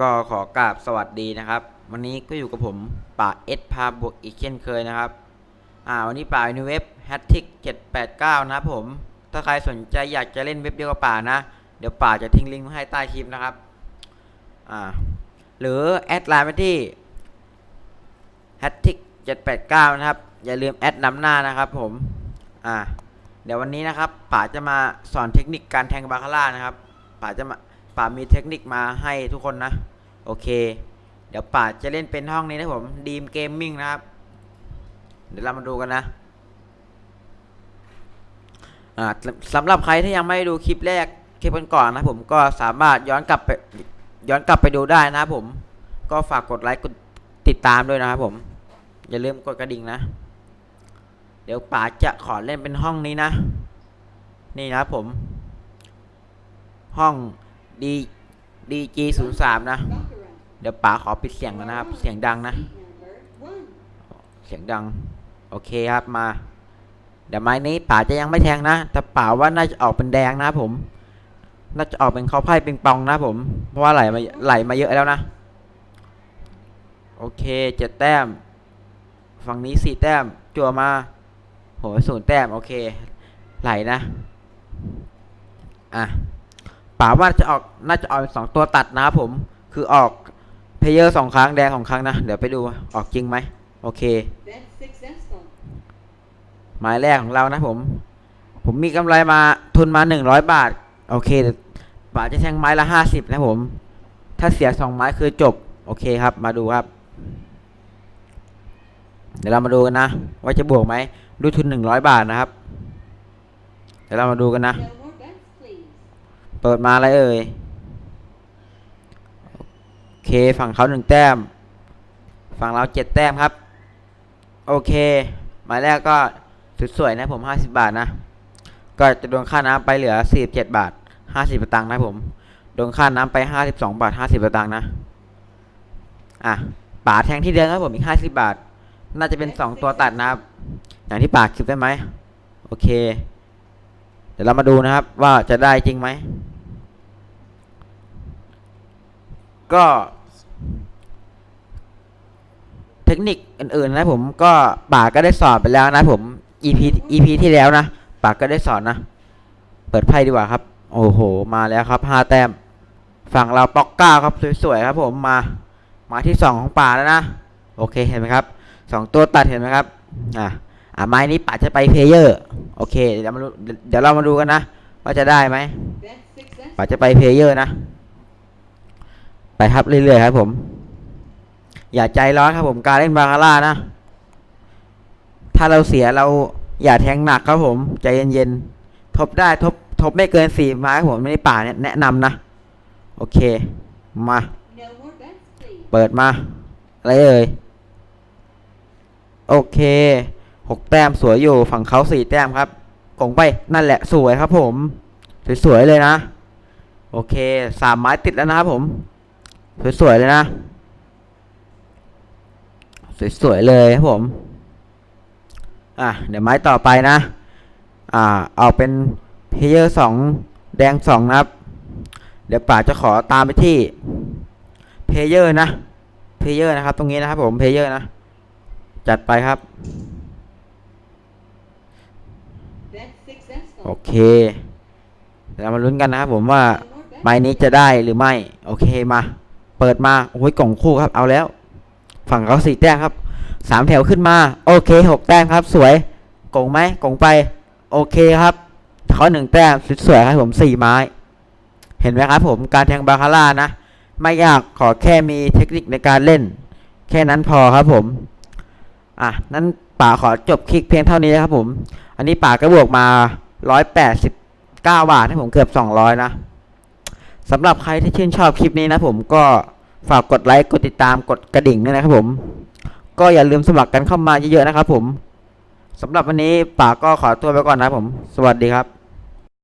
ก็ขอกราบสวัสดีนะครับ วันนี้ก็อยู่กับผมป่าเอสพาบวกอีกเช่นเคยนะครับ อ่าวันนี้ป่าในเว็บ h a t t i c 789นะครับผม ถ้าใครสนใจอยากจะเล่นเว็บเดียวกับป่านะ เดี๋ยวป่าจะทิ้งลิงก์ไว้ให้ใต้คลิปนะครับ อ่า หรือแอดไลน์ไปที่ h a t t i c 789นะครับ อย่าลืมแอดนำหน้านะครับผม อ่า เดี๋ยววันนี้นะครับป่าจะมาสอนเทคนิคการแทงบาคาร่านะครับป่าจะมาป่ามีเทคนิคมาให้ทุกคนนะ โอเค เดี๋ยวป่าจะเล่นเป็นห้องนี้นะผมดีมเกมมิ่งนะครับ เดี๋ยวเรามาดูกันนะอ่าสำหรับใครที่ยังไม่ดูคลิปแรกคลิปก่อนๆนะผมก็สามารถย้อนกลับไปย้อนกลับไปดูได้นะผม ก็ฝากกดไลค์กดติดตามด้วยนะครับผม อย่าลืมกดกระดิ่งนะ เดี๋ยวป๋าจะขอเล่นเป็นห้องนี้นะ นี่นะผม ห้องดีดีจีศูนย์สามนะ เดี๋ยวป๋าขอปิดเสียงก่อนนะครับ เสียงดังนะ เสียงดัง โอเคครับมา เดี๋ยวไม้นี้ป๋าจะยังไม่แทงนะ แต่ป๋าว่าน่าจะออกเป็นแดงนะผม น่าจะออกเป็นข้าวไพ่เปิงปองนะผม เพราะว่าไหลมาไหลมาเยอะแล้วนะ โอเคเจ็ดแต้ม ฝั่งนี้สี่แต้ม จั่วมา โหศูนย์แต้ม โอเค ไหลนะ อะป๋าว่าจะออกน่าจะออกสองตัวตัดนะครับผม คือออกเพลเยอร์สองครั้งแดงสองครั้งนะ เดี๋ยวไปดูออกจริงไหม โอเค หมายแรกของเรานะผม ผมมีกำไรมาทุนมาหนึ่งร้อยบาท โอเคบาจะแทงไม้ละห้าสิบนะผม ถ้าเสียสองไม้คือจบ โอเคครับ มาดูครับ เดี๋ยวเรามาดูกันนะ ว่าจะบวกไหมด้วยทุนหนึ่งร้อยบาทนะครับ เดี๋ยวเรามาดูกันนะ เปิดมาอะไรเอ่ยโอเคฝั่งเขาหนึ่งแต้ม ฝั่งเราเจ็ดแต้มครับ โอเคหมายแรกก็สวยนะผมห้าสิบาทนะ ก็จะโดนค่าน้ำไปเหลือสี่เจ็ดบาทห้าสิบตังค์นะผมโดนค่าน้ำไปห้าสิบสองบาทห้าสิบตังค์นะ อะป่าแทงที่เดิมครับผมอีกห้าสิบาท น่าจะเป็นสองตัวตัดนะครับ อย่างที่ป่าคลิปได้ไหมโอเค เดี๋ยวเรามาดูนะครับ ว่าจะได้จริงไหม ก็ เทคนิคอื่นๆนะผมก็ป่าก็ได้สอนไปแล้วนะผม EP EP ที่แล้วนะป่าก็ได้สอนนะ เปิดไพ่ดีกว่าครับ โอ้โห มาแล้วครับห้าแต้ม ฝั่งเราปอกเก้าครับสวยๆครับผมมา มาที่สองของป่าแล้วนะ โอเคเห็นไหมครับ สองตัวตัดเห็นไหมครับ อะอะไม้นี้ป่าจะไปเพลเยอร์ โอเค เดี๋ยวมาดูเดี๋ยวเรามาดูกันนะ ว่าจะได้ไหมป่าจะไปเพลเยอร์นะ ไปครับเรื่อยๆครับผม อย่าใจร้อนครับผมการเล่นบาคาร่านะ ถ้าเราเสียเราอย่าแทงหนักครับผม ใจเย็นๆ ทบได้ทบทบไม่เกินสี่ไม้ครับผมไม่ได้ป่าเนี่ยแนะนำนะ โอเค มา เปิดมา อะไรเอ่ย โอเคหกแต้มสวยอยู่ฝั่งเขาสี่แต้มครับกงไปนั่นแหละสวยครับผม สวยๆเลยนะ โอเคสามไม้ติดแล้วนะครับผม สวยๆเลยนะ สวยๆเลยครับผม อะเดี๋ยวไม้ต่อไปนะ อ่า เอาเป็นเพเยอร์สองแดงสองนะครับ เดี๋ยวป่าจะขอตามไปที่เพเยอร์นะเพเยอร์นะครับ ตรงนี้นะครับผมเพเยอร์นะ จัดไปครับ โอเคเรามาลุ้นกันนะครับผมว่า No more bets. ไม้นี้จะได้หรือไม่ โอเคมา เปิดมาโอ้ยกล่องคู่ครับ เอาแล้ว ฝั่งเขาสี่แต้มครับสามแถวขึ้นมา โอเคหกแต้มครับ สวยกงไหมกงไป โอเคครับเขาหนึ่งแต้มสวยครับผมสี่ไม้ เห็นไหมครับผมการแทงบาคาร่านะ ไม่ยากขอแค่มีเทคนิคในการเล่น แค่นั้นพอครับผม อะนั้นป่าขอจบคลิกเพียงเท่านี้นะครับผม อันนี้ป่าก็บวกมา 189 บาทให้ผมเกือบ 200 นะสำหรับใครที่ชื่นชอบคลิปนี้นะผมก็ฝากกดไลค์กดติดตามกดกระดิ่งด้วยนะครับผม ก็อย่าลืมสมัครกันเข้ามาเยอะๆนะครับผมสำหรับวันนี้ป่าก็ขอตัวไปก่อนนะผม สวัสดีครับ